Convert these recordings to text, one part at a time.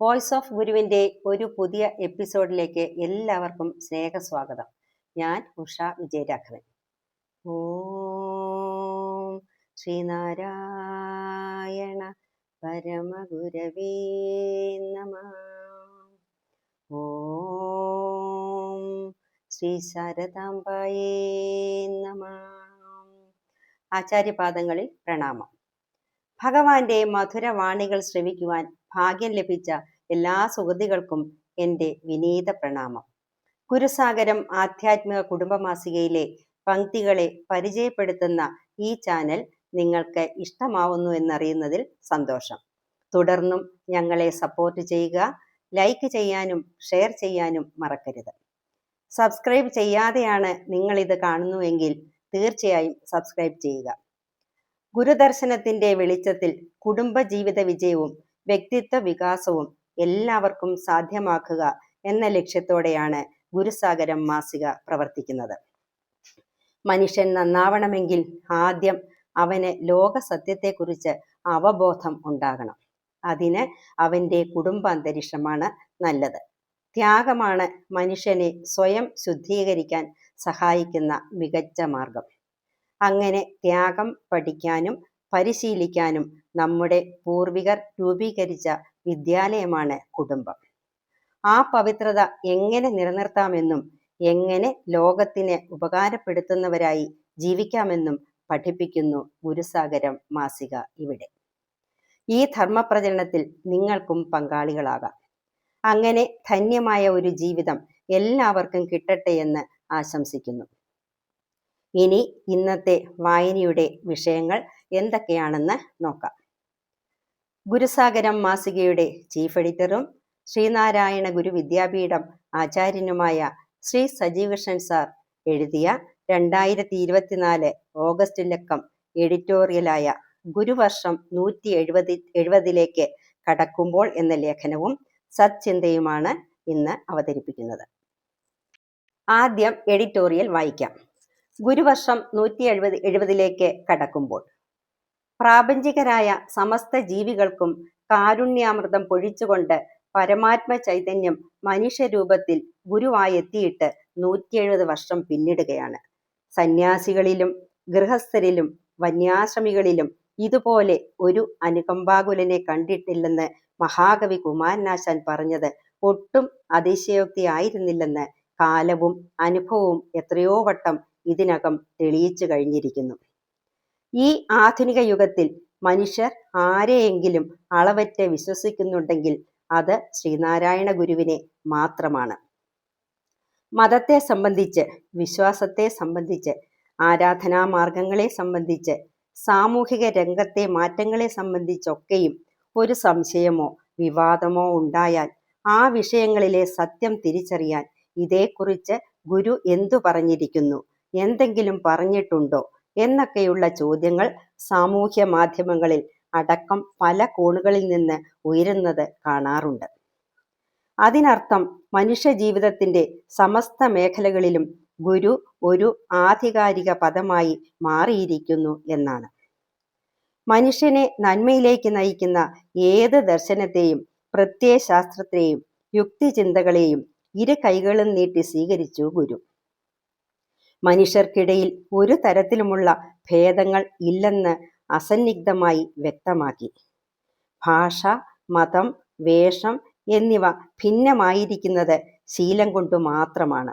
Voice of ഗുരുവിന്റെ ഒരു പുതിയ എപ്പിസോഡിലേക്ക് എല്ലാവർക്കും സ്നേഹസ്വാഗതം. ഞാൻ ഉഷ വിജയരാഘവൻ. ഓം ശ്രീനാരായണ പരമഗുരവേ നമ. ഓം ശ്രീ ശാരദാംബായേ നമ. ആചാര്യപാദങ്ങളിൽ പ്രണാമം. ഭഗവാന്റെ മധുരവാണികൾ ശ്രവിക്കുവാൻ ഭാഗ്യം ലഭിച്ച എല്ലാ സുഹൃതികൾക്കും എന്റെ വിനീത പ്രണാമം. ഗുരുസാഗരം ആധ്യാത്മിക കുടുംബമാസികയിലെ പങ്ക്തികളെ പരിചയപ്പെടുത്തുന്ന ഈ ചാനൽ നിങ്ങൾക്ക് ഇഷ്ടമാവുന്നു എന്നറിയുന്നതിൽ സന്തോഷം. തുടർന്നും ഞങ്ങളെ സപ്പോർട്ട് ചെയ്യുക ലൈക്ക് ചെയ്യാനും ഷെയർ ചെയ്യാനും മറക്കരുത്. സബ്സ്ക്രൈബ് ചെയ്യാതെയാണ് നിങ്ങൾ ഇത് കാണുന്നുവെങ്കിൽ തീർച്ചയായും സബ്സ്ക്രൈബ് ചെയ്യുക. ഗുരുദർശനത്തിന്റെ വെളിച്ചത്തിൽ കുടുംബജീവിത വിജയവും വ്യക്തിത്വ വികാസവും എല്ലാവർക്കും സാധ്യമാക്കുക എന്ന ലക്ഷ്യത്തോടെയാണ് ഗുരുസാഗരം മാസിക പ്രവർത്തിക്കുന്നത്. മനുഷ്യൻ നന്നാവണമെങ്കിൽ ആദ്യം അവന് ലോക സത്യത്തെക്കുറിച്ച് അവബോധം ഉണ്ടാകണം. അതിന് അവന്റെ കുടുംബാന്തരീക്ഷമാണ് നല്ലത്. ത്യാഗമാണ് മനുഷ്യനെ സ്വയം ശുദ്ധീകരിക്കാൻ സഹായിക്കുന്ന മികച്ച മാർഗം. അങ്ങനെ ത്യാഗം പഠിക്കാനും പരിശീലിക്കാനും നമ്മുടെ പൂർവികർ രൂപീകരിച്ച വിദ്യാലയമാണ് കുടുംബം. ആ പവിത്രത എങ്ങനെ നിലനിർത്താമെന്നും എങ്ങനെ ലോകത്തിന് ഉപകാരപ്പെടുത്തുന്നവരായി ജീവിക്കാമെന്നും പഠിപ്പിക്കുന്നു ഗുരുസാഗരം മാസിക ഇവിടെ. ഈ ധർമ്മപ്രചരണത്തിൽ നിങ്ങൾക്കും പങ്കാളികളാകാം. അങ്ങനെ ധന്യമായ ഒരു ജീവിതം എല്ലാവർക്കും കിട്ടട്ടെ എന്ന് ആശംസിക്കുന്നു. ഇനി ഇന്നത്തെ വായനയുടെ വിഷയങ്ങൾ എന്തൊക്കെയാണെന്ന് നോക്കാം. ഗുരുസാഗരം മാസികയുടെ ചീഫ് എഡിറ്ററും ശ്രീനാരായണ ഗുരു വിദ്യാപീഠം ആചാര്യനുമായ ശ്രീ സജീവൃഷ്ണൻ സാർ എഴുതിയ രണ്ടായിരത്തി ഇരുപത്തിനാല് ഓഗസ്റ്റ് ലക്കം എഡിറ്റോറിയലായ ഗുരുവർഷം നൂറ്റി എഴുപതി എഴുപതിലേക്ക് കടക്കുമ്പോൾ എന്ന ലേഖനവും സത്ചിന്തയുമാണ് ഇന്ന് അവതരിപ്പിക്കുന്നത്. ആദ്യം എഡിറ്റോറിയൽ വായിക്കാം. ഗുരുവർഷം നൂറ്റി എഴുപത് എഴുപതിലേക്ക് കടക്കുമ്പോൾ പ്രാപഞ്ചികരായ സമസ്ത ജീവികൾക്കും കാരുണ്യാമൃതം പൊഴിച്ചുകൊണ്ട് പരമാത്മ ചൈതന്യം മനുഷ്യരൂപത്തിൽ ഗുരുവായെത്തിയിട്ട് നൂറ്റി എഴുപത് വർഷം പിന്നിടുകയാണ്. സന്യാസികളിലും ഗൃഹസ്ഥരിലും വന്യാശ്രമികളിലും ഇതുപോലെ ഒരു അനുകമ്പാകുലനെ കണ്ടിട്ടില്ലെന്ന് മഹാകവി കുമാരനാശാൻ പറഞ്ഞത് ഒട്ടും അതിശയോക്തി ആയിരുന്നില്ലെന്ന് കാലവും അനുഭവവും എത്രയോ വട്ടം ഇതിനകം തെളിയിച്ചു കഴിഞ്ഞിരിക്കുന്നു. ഈ ആധുനിക യുഗത്തിൽ മനുഷ്യർ ആരെയെങ്കിലും അളവറ്റ് വിശ്വസിക്കുന്നുണ്ടെങ്കിൽ അത് ശ്രീനാരായണ ഗുരുവിനെ മാത്രമാണ്. മതത്തെ സംബന്ധിച്ച് വിശ്വാസത്തെ സംബന്ധിച്ച് ആരാധനാ മാർഗങ്ങളെ സംബന്ധിച്ച് സാമൂഹിക രംഗത്തെ മാറ്റങ്ങളെ സംബന്ധിച്ചൊക്കെയും ഒരു സംശയമോ വിവാദമോ ഉണ്ടായാൽ ആ വിഷയങ്ങളിലെ സത്യം തിരിച്ചറിയാൻ ഇതേക്കുറിച്ച് ഗുരു എന്തു പറഞ്ഞിരിക്കുന്നു? എന്തെങ്കിലും പറഞ്ഞിട്ടുണ്ടോ? എന്നൊക്കെയുള്ള ചോദ്യങ്ങൾ സാമൂഹ്യ മാധ്യമങ്ങളിൽ അടക്കം പല കോണുകളിൽ നിന്ന് ഉയരുന്നത് കാണാറുണ്ട്. അതിനർത്ഥം മനുഷ്യ ജീവിതത്തിന്റെ സമസ്ത മേഖലകളിലും ഗുരു ഒരു ആധികാരിക പദമായി മാറിയിരിക്കുന്നു എന്നാണ്. മനുഷ്യനെ നന്മയിലേക്ക് നയിക്കുന്ന ഏത് ദർശനത്തെയും പ്രത്യയശാസ്ത്രത്തെയും യുക്തിചിന്തകളെയും ഇരു കൈകളും നീട്ടി സ്വീകരിച്ചു ഗുരു. മനുഷ്യർക്കിടയിൽ ഒരു തരത്തിലുമുള്ള ഭേദങ്ങൾ ഇല്ലെന്ന് അസന്നിഗ്ധമായി വ്യക്തമാക്കി. ഭാഷ മതം വേഷം എന്നിവ ഭിന്നമായിരിക്കുന്നത് ശീലം കൊണ്ടു മാത്രമാണ്.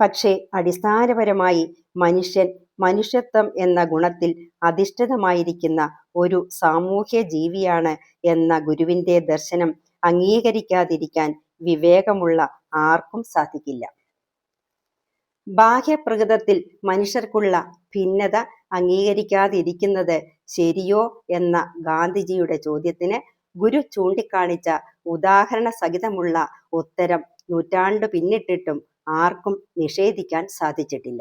പക്ഷേ അടിസ്ഥാനപരമായി മനുഷ്യൻ മനുഷ്യത്വം എന്ന ഗുണത്തിൽ അധിഷ്ഠിതമായിരിക്കുന്ന ഒരു സാമൂഹ്യ ജീവിയാണ് എന്ന ഗുരുവിന്റെ ദർശനം അംഗീകരിക്കാതിരിക്കാൻ വിവേകമുള്ള ആർക്കും സാധിക്കില്ല. ബാഹ്യപ്രകൃതത്തിൽ മനുഷ്യർക്കുള്ള ഭിന്നത അംഗീകരിക്കാതിരിക്കുന്നത് ശരിയോ എന്ന ഗാന്ധിജിയുടെ ചോദ്യത്തിന് ഗുരു ചൂണ്ടിക്കാണിച്ച ഉദാഹരണ സഹിതമുള്ള ഉത്തരം നൂറ്റാണ്ട് പിന്നിട്ടിട്ടും ആർക്കും നിഷേധിക്കാൻ സാധിച്ചിട്ടില്ല.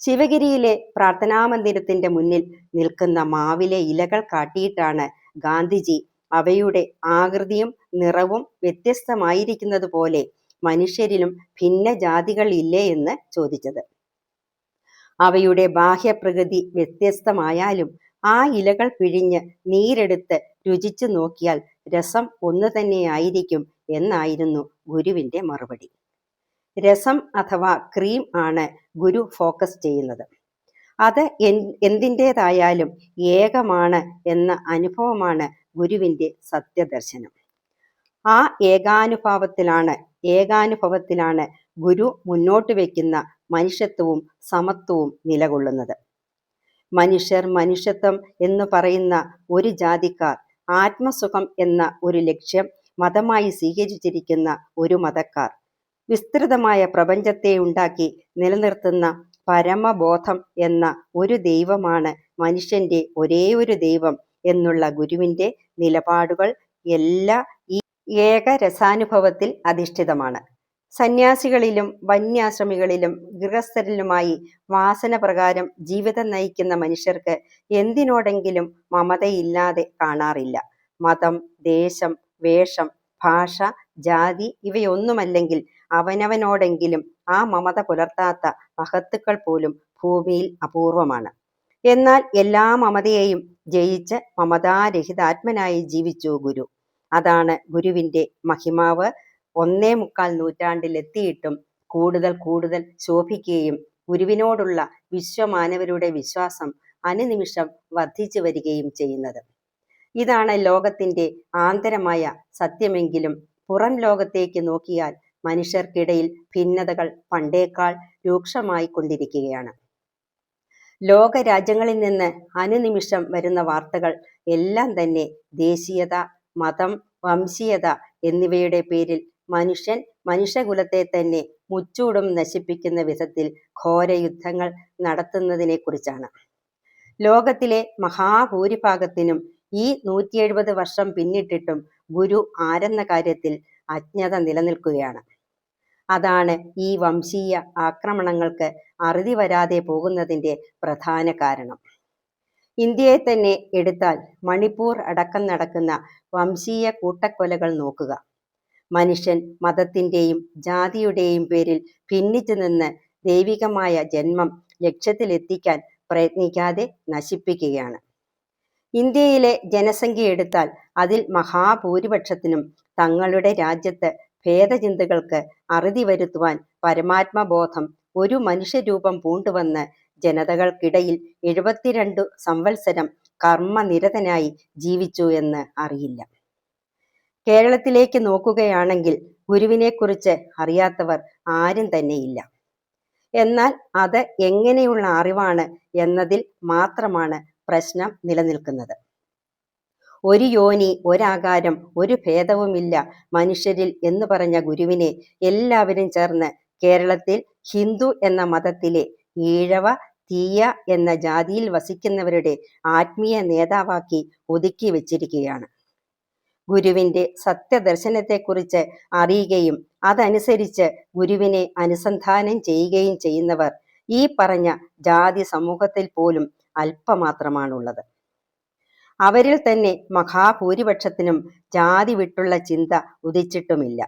ശിവഗിരിയിലെ പ്രാർത്ഥനാ മന്ദിരത്തിന്റെ മുന്നിൽ നിൽക്കുന്ന മാവിലെ ഇലകൾ കാട്ടിയിട്ടാണ് ഗാന്ധിജി അവയുടെ ആകൃതിയും നിറവും വ്യത്യസ്തമായിരിക്കുന്നത് പോലെ മനുഷ്യരിലും ഭിന്ന ജാതികൾ ഇല്ലേ എന്ന് ചോദിച്ചത്. അവയുടെ ബാഹ്യപ്രകൃതി വ്യത്യസ്തമായാലും ആ ഇലകൾ പിഴിഞ്ഞ് നീരെടുത്ത് രുചിച്ചു നോക്കിയാൽ രസം ഒന്നു തന്നെയായിരിക്കും എന്നായിരുന്നു ഗുരുവിന്റെ മറുപടി. രസം അഥവാ ക്രീം ആണ് ഗുരു ഫോക്കസ് ചെയ്യുന്നത്. അത് എന്തിന്റെതായാലും ഏകമാണ് എന്ന അനുഭവമാണ് ഗുരുവിന്റെ സത്യദർശനം. ആ ഏകാനുഭാവത്തിലാണ് ഏകാനുഭവത്തിലാണ് ഗുരു മുന്നോട്ട് വയ്ക്കുന്ന മനുഷ്യത്വവും സമത്വവും നിലകൊള്ളുന്നത്. മനുഷ്യർ മനുഷ്യത്വം എന്ന് പറയുന്ന ഒരു ജാതിക്കാർ ആത്മസുഖം എന്ന ഒരു ലക്ഷ്യം മതമായി സ്വീകരിച്ചിരിക്കുന്ന ഒരു മതക്കാർ വിസ്തൃതമായ പ്രപഞ്ചത്തെ ഉണ്ടാക്കി നിലനിർത്തുന്ന പരമബോധം എന്ന ഒരു ദൈവമാണ് മനുഷ്യന്റെ ഒരേ ഒരു ദൈവം എന്നുള്ള ഗുരുവിന്റെ നിലപാടുകൾ എല്ലാ ഈ ഏകരസാനുഭവത്തിൽ അധിഷ്ഠിതമാണ്. സന്യാസികളിലും വന്യാശ്രമികളിലും ഗൃഹസ്ഥരിലുമായി വാസന പ്രകാരം ജീവിതം നയിക്കുന്ന മനുഷ്യർക്ക് എന്തിനോടെങ്കിലും മമതയില്ലാതെ കാണാറില്ല. മതം ദേശം വേഷം ഭാഷ ജാതി ഇവയൊന്നുമല്ലെങ്കിൽ അവനവനോടെങ്കിലും ആ മമത പുലർത്താത്ത മഹത്തുക്കൾ പോലും ഭൂമിയിൽ അപൂർവമാണ്. എന്നാൽ എല്ലാ മമതയെയും ജയിച്ച് മമതാരഹിതാത്മനായി ജീവിച്ചു ഗുരു. അതാണ് ഗുരുവിന്റെ മഹിമാവ്. ഒന്നേ മുക്കാൽ നൂറ്റാണ്ടിലെത്തിയിട്ടും കൂടുതൽ കൂടുതൽ ശോഭിക്കുകയും ഗുരുവിനോടുള്ള വിശ്വമാനവരുടെ വിശ്വാസം അനുനിമിഷം വർദ്ധിച്ചു വരികയും ചെയ്യുന്നത്. ഇതാണ് ലോകത്തിന്റെ ആന്തരമായ സത്യമെങ്കിലും പുറം ലോകത്തേക്ക് നോക്കിയാൽ മനുഷ്യർക്കിടയിൽ ഭിന്നതകൾ പണ്ടേക്കാൾ രൂക്ഷമായി കൊണ്ടിരിക്കുകയാണ്. ലോകരാജ്യങ്ങളിൽ നിന്ന് അനുനിമിഷം വരുന്ന വാർത്തകൾ എല്ലാം തന്നെ ദേശീയത മതം വംശീയത എന്നിവയുടെ പേരിൽ മനുഷ്യൻ മനുഷ്യകുലത്തെ തന്നെ മുച്ചൂടും നശിപ്പിക്കുന്ന വിധത്തിൽ ഘോരയുദ്ധങ്ങൾ നടത്തുന്നതിനെക്കുറിച്ചാണ്. ലോകത്തിലെ മഹാഭൂരിഭാഗത്തിനും ഈ നൂറ്റി എഴുപത് വർഷം പിന്നിട്ടിട്ടും ഗുരു ആരെന്ന കാര്യത്തിൽ അജ്ഞത നിലനിൽക്കുകയാണ്. അതാണ് ഈ വംശീയ ആക്രമണങ്ങൾക്ക് അറുതി വരാതെ പോകുന്നതിന്റെ പ്രധാന കാരണം. ഇന്ത്യയെ തന്നെ എടുത്താൽ മണിപ്പൂർ അടക്കം നടക്കുന്ന വംശീയ കൂട്ടക്കൊലകൾ നോക്കുക. മനുഷ്യൻ മതത്തിന്റെയും ജാതിയുടെയും പേരിൽ ഭിന്നിച്ചു നിന്ന് ദൈവികമായ ജന്മം ലക്ഷ്യത്തിലെത്തിക്കാൻ പ്രയത്നിക്കാതെ നശിപ്പിക്കുകയാണ്. ഇന്ത്യയിലെ ജനസംഖ്യ എടുത്താൽ അതിൽ മഹാഭൂരിപക്ഷത്തിനും തങ്ങളുടെ രാജ്യത്ത് ഭേദചിന്തകൾക്ക് അറുതി വരുത്തുവാൻ പരമാത്മബോധം ഒരു മനുഷ്യരൂപം പൂണ്ടുവന്ന് ജനതകൾക്കിടയിൽ എഴുപത്തിരണ്ടു സംവത്സരം കർമ്മനിരതനായി ജീവിച്ചു എന്ന് അറിയില്ല. കേരളത്തിലേക്ക് നോക്കുകയാണെങ്കിൽ ഗുരുവിനെക്കുറിച്ച് അറിയാത്തവർ ആരും തന്നെയില്ല. എന്നാൽ അത് എങ്ങനെയുള്ള അറിവാണ് എന്നതിൽ മാത്രമാണ് പ്രശ്നം നിലനിൽക്കുന്നത്. ഒരു യോനി ഒരാകാരം ഒരു ഭേദവുമില്ല മനുഷ്യരിൽ എന്ന് പറഞ്ഞ ഗുരുവിനെ എല്ലാവരും ചേർന്ന് കേരളത്തിൽ ഹിന്ദു എന്ന മതത്തിലെ ഈഴവ തീയ എന്ന ജാതിയിൽ വസിക്കുന്നവരുടെ ആത്മീയ നേതാവാക്കി ഒതുക്കി വച്ചിരിക്കുകയാണ്. ഗുരുവിന്റെ സത്യദർശനത്തെക്കുറിച്ച് അറിയുകയും അതനുസരിച്ച് ഗുരുവിനെ അനുസന്ധാനം ചെയ്യുകയും ചെയ്യുന്നവർ ഈ പറഞ്ഞ ജാതി സമൂഹത്തിൽ പോലും അല്പമാത്രമാണുള്ളത്. അവരിൽ തന്നെ മഹാഭൂരിപക്ഷത്തിനും ജാതി വിട്ടുള്ള ചിന്ത ഉദിച്ചിട്ടുമില്ല.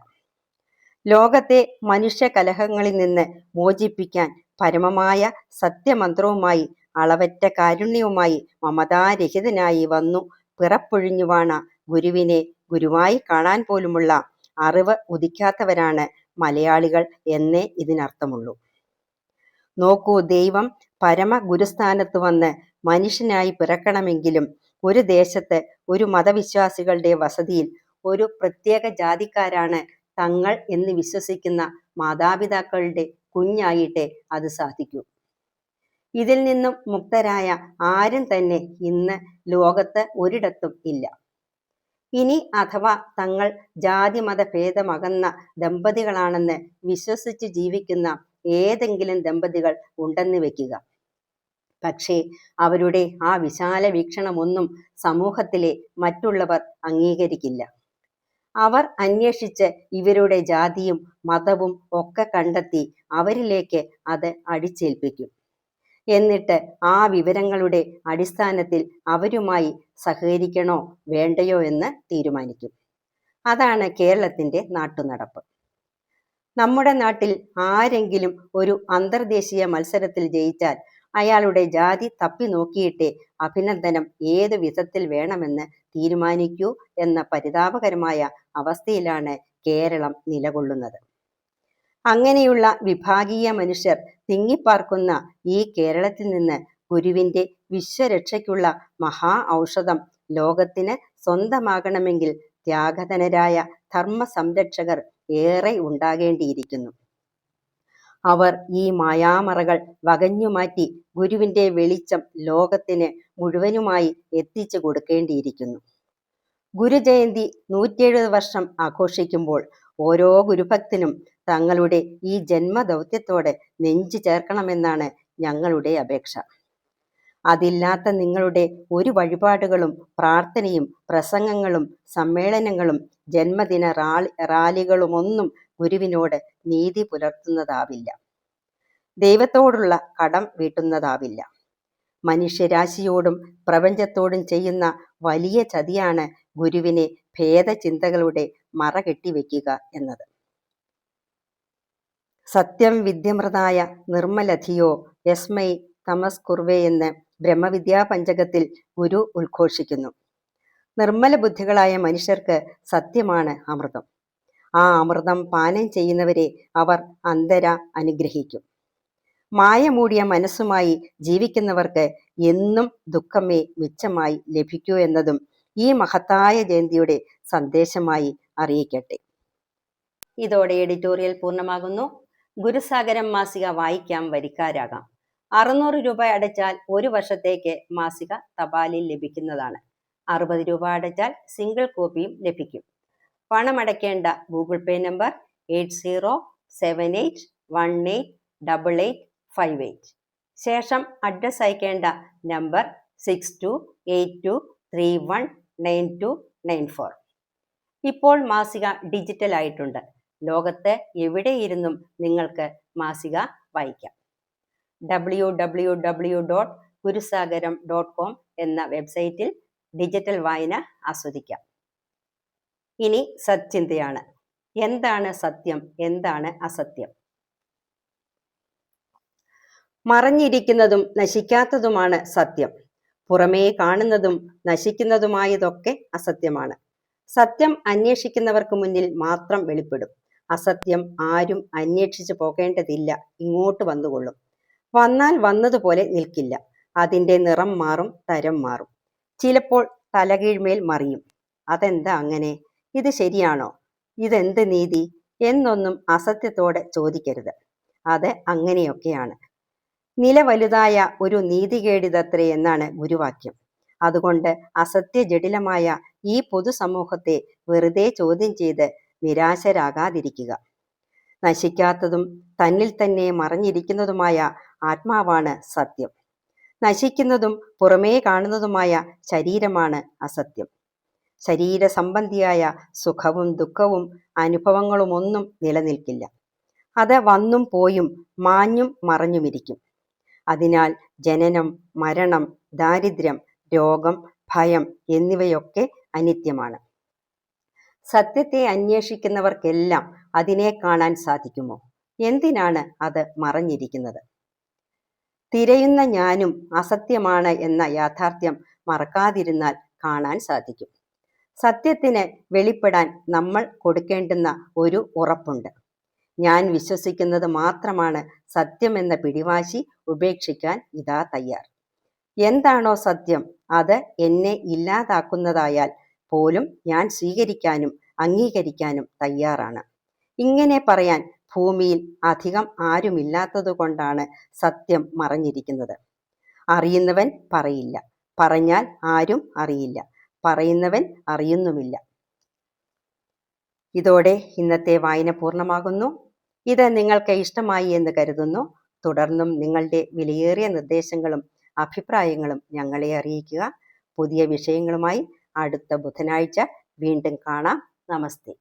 ലോകത്തെ മനുഷ്യ കലഹങ്ങളിൽ നിന്ന് മോചിപ്പിക്കാൻ പരമമായ സത്യമന്ത്രവുമായി അളവറ്റ കാരുണ്യവുമായി മമതാരഹിതനായി വന്നു. പിറപ്പൊഴിഞ്ഞുവാണ ഗുരുവിനെ ഗുരുവായി കാണാൻ പോലുമുള്ള അറിവ് ഉദിക്കാത്തവരാണ് മലയാളികൾ എന്നേ ഇതിനർത്ഥമുള്ളൂ. നോക്കൂ ദൈവം പരമ ഗുരുസ്ഥാനത്ത് വന്ന് മനുഷ്യനായി പിറക്കണമെങ്കിലും ഒരു ദേശത്ത് ഒരു മതവിശ്വാസികളുടെ വസതിയിൽ ഒരു പ്രത്യേക ജാതിക്കാരാണ് തങ്ങൾ എന്ന് വിശ്വസിക്കുന്ന മാതാപിതാക്കളുടെ കുഞ്ഞായിട്ടേ അത് സാധിക്കൂ. ഇതിൽ നിന്നും മുക്തരായ ആരും തന്നെ ഇന്ന് ലോകത്ത് ഒരിടത്തും ഇല്ല. ഇനി അഥവാ തങ്ങൾ ജാതി മത ഭേദമകന്ന ദമ്പതികളാണെന്ന് വിശ്വസിച്ച് ജീവിക്കുന്ന ഏതെങ്കിലും ദമ്പതികൾ ഉണ്ടെന്ന് വെക്കുക. പക്ഷേ അവരുടെ ആ വിശാല വീക്ഷണമൊന്നും സമൂഹത്തിലെ മറ്റുള്ളവർ അംഗീകരിക്കില്ല. അവർ അന്വേഷിച്ച് ഇവരുടെ ജാതിയും മതവും ഒക്കെ കണ്ടെത്തി അവരിലേക്ക് അത് അടിച്ചേൽപ്പിക്കും. എന്നിട്ട് ആ വിവരങ്ങളുടെ അടിസ്ഥാനത്തിൽ അവരുമായി സഹകരിക്കണോ വേണ്ടയോ എന്ന് തീരുമാനിക്കും. അതാണ് കേരളത്തിന്റെ നാട്ടുനടപ്പ്. നമ്മുടെ നാട്ടിൽ ആരെങ്കിലും ഒരു അന്തർദേശീയ മത്സരത്തിൽ ജയിച്ചാൽ അയാളുടെ ജാതി തപ്പി നോക്കിയിട്ടേ അഭിനന്ദനം ഏത് വിധത്തിൽ വേണമെന്ന് തീരുമാനിക്കൂ എന്ന പരിതാപകരമായ അവസ്ഥയിലാണ് കേരളം നിലകൊള്ളുന്നത്. അങ്ങനെയുള്ള വിഭാഗീയ മനുഷ്യർ തിങ്ങിപ്പാർക്കുന്ന ഈ കേരളത്തിൽ നിന്ന് ഗുരുവിന്റെ വിശ്വരക്ഷയ്ക്കുള്ള മഹാ ഔഷധം ലോകത്തിന് സ്വന്തമാകണമെങ്കിൽ ത്യാഗതനരായ ധർമ്മ സംരക്ഷകർ ഏറെ ഉണ്ടാകേണ്ടിയിരിക്കുന്നു. അവർ ഈ മായാമറകൾ വകഞ്ഞുമാറ്റി ഗുരുവിന്റെ വെളിച്ചം ലോകത്തിന് മുഴുവനുമായി എത്തിച്ചു കൊടുക്കേണ്ടിയിരിക്കുന്നു. ഗുരുജയന്തി നൂറ്റിയെഴുപത് വർഷം ആഘോഷിക്കുമ്പോൾ ഓരോ ഗുരുഭക്തനും തങ്ങളുടെ ഈ ജന്മദൗത്യത്തോടെ നെഞ്ചു ചേർക്കണമെന്നാണ് ഞങ്ങളുടെ അപേക്ഷ. അതില്ലാത്ത നിങ്ങളുടെ ഒരു വഴിപാടുകളും പ്രാർത്ഥനയും പ്രസംഗങ്ങളും സമ്മേളനങ്ങളും ജന്മദിന റാലി റാലികളുമൊന്നും ഗുരുവിനോട് നീതി പുലർത്തുന്നതാവില്ല. ദൈവത്തോടുള്ള കടം വീട്ടുന്നതാവില്ല. മനുഷ്യരാശിയോടും പ്രപഞ്ചത്തോടും ചെയ്യുന്ന വലിയ ചതിയാണ് ഗുരുവിനെ ഭേദചിന്തകളുടെ മറ കെട്ടിവെക്കുക എന്നത്. സത്യം വിദ്യമൃതായ നിർമ്മലധിയോ യസ്മൈ തമസ് കുർവേ എന്ന് ബ്രഹ്മവിദ്യാ പഞ്ചകത്തിൽ ഗുരു ഉദ്ഘോഷിക്കുന്നു. നിർമ്മല ബുദ്ധികളായ മനുഷ്യർക്ക് സത്യമാണ് അമൃതം. ആ അമൃതം പാനം ചെയ്യുന്നവരെ അവർ അന്തര അനുഗ്രഹിക്കും മായ മൂടിയ മനസ്സുമായി ജീവിക്കുന്നവർക്ക് എന്നും ദുഃഖമേ മിച്ചമായി ലഭിക്കൂ എന്നതും ഈ മഹത്തായ ജയന്തിയുടെ സന്ദേശമായി അറിയിക്കട്ടെ. ഇതോടെ എഡിറ്റോറിയൽ പൂർണമാകുന്നു. ഗുരുസാഗരം മാസിക വായിക്കാം വരിക്കാരാകാം. അറുന്നൂറ് രൂപ അടച്ചാൽ ഒരു വർഷത്തേക്ക് മാസിക തപാലിൽ ലഭിക്കുന്നതാണ്. അറുപത് രൂപ അടച്ചാൽ സിംഗിൾ കോപ്പിയും ലഭിക്കും. പണമടയ്ക്കേണ്ട Google Pay number eight zero seven eight one eight double eight five eight ശേഷം അഡ്രസ് അയക്കേണ്ട number six two eight two three one nine two nine four ഇപ്പോൾ മാസിക ഡിജിറ്റൽ ആയിട്ടുണ്ട്. ലോകത്ത് എവിടെയിരുന്നും നിങ്ങൾക്ക് മാസിക വായിക്കാം. W W W dot Gurusagaram dot com എന്ന വെബ്സൈറ്റിൽ ഡിജിറ്റൽ വായന ആസ്വദിക്കാം. ഇനി സത്യന്തയാണ് എന്താണ് സത്യം? എന്താണ് അസത്യം? മറഞ്ഞിരിക്കുന്നതും നശിക്കാത്തതുമാണ് സത്യം. പുറമേ കാണുന്നതും നശിക്കുന്നതുമായതൊക്കെ അസത്യമാണ്. സത്യം അന്വേഷിക്കുന്നവർക്ക് മുന്നിൽ മാത്രം വെളിപ്പെടും. അസത്യം ആരും അന്വേഷിച്ചു പോകേണ്ടതില്ല ഇങ്ങോട്ട് വന്നുകൊള്ളും. വന്നാൽ വന്നതുപോലെ നിൽക്കില്ല അതിന്റെ നിറം മാറും തരം മാറും. ചിലപ്പോൾ തലകീഴ്മേൽ മറിയും. അതെന്താ അങ്ങനെ? ഇത് ശരിയാണോ? ഇതെന്ത് നീതി? എന്നൊന്നും അസത്യത്തോടെ ചോദിക്കരുത്. അത് അങ്ങനെയൊക്കെയാണ്. നില വലുതായ ഒരു നീതികേടിതത്രേ എന്നാണ് ഗുരുവാക്യം. അതുകൊണ്ട് അസത്യ ജടിലമായ ഈ പൊതുസമൂഹത്തെ വെറുതെ ചോദ്യം ചെയ്ത് നിരാശരാകാതിരിക്കുക. നശിക്കാത്തതും തന്നിൽ തന്നെ മറിഞ്ഞിരിക്കുന്നതുമായ ആത്മാവാണ് സത്യം. നശിക്കുന്നതും പുറമേ കാണുന്നതുമായ ശരീരമാണ് അസത്യം. ശരീര സംബന്ധിയായ സുഖവും ദുഃഖവും അനുഭവങ്ങളുമൊന്നും നിലനിൽക്കില്ല. അത് വന്നും പോയും മാഞ്ഞും മറഞ്ഞുമിരിക്കും. അതിനാൽ ജനനം മരണം ദാരിദ്ര്യം രോഗം ഭയം എന്നിവയൊക്കെ അനിത്യമാണ്. സത്യത്തെ അന്വേഷിക്കുന്നവർക്കെല്ലാം അതിനെ കാണാൻ സാധിക്കുമോ? എന്തിനാണ് അത് മറഞ്ഞിരിക്കുന്നത്? തിരയുന്ന ഞാനും അസത്യമാണ് എന്ന യാഥാർത്ഥ്യം മറക്കാതിരുന്നാൽ കാണാൻ സാധിക്കും. സത്യത്തിന് വെളിപ്പെടാൻ നമ്മൾ കൊടുക്കേണ്ടുന്ന ഒരു ഉറപ്പുണ്ട്. ഞാൻ വിശ്വസിക്കുന്നത് മാത്രമാണ് സത്യമെന്ന പിടിവാശി ഉപേക്ഷിക്കാൻ ഇതാ തയ്യാർ. എന്താണോ സത്യം അത് എന്നെ ഇല്ലാതാക്കുന്നതായാൽ പോലും ഞാൻ സ്വീകരിക്കാനും അംഗീകരിക്കാനും തയ്യാറാണ്. ഇങ്ങനെ പറയാൻ ഭൂമിയിൽ അധികം ആരുമില്ലാത്തതുകൊണ്ടാണ് സത്യം മറഞ്ഞിരിക്കുന്നത്. അറിയുന്നവൻ പറയില്ല. പറഞ്ഞാൽ ആരും അറിയില്ല. പറയുന്നവൻ അറിയുന്നുമില്ല. ഇതോടെ ഇന്നത്തെ വായന പൂർണമാകുന്നു. ഇത് നിങ്ങൾക്ക് ഇഷ്ടമായി എന്ന് കരുതുന്നു. തുടർന്നും നിങ്ങളുടെ വിലയേറിയ നിർദ്ദേശങ്ങളും അഭിപ്രായങ്ങളും ഞങ്ങളെ അറിയിക്കുക. പുതിയ വിഷയങ്ങളുമായി അടുത്ത ബുധനാഴ്ച വീണ്ടും കാണാം. നമസ്തേ.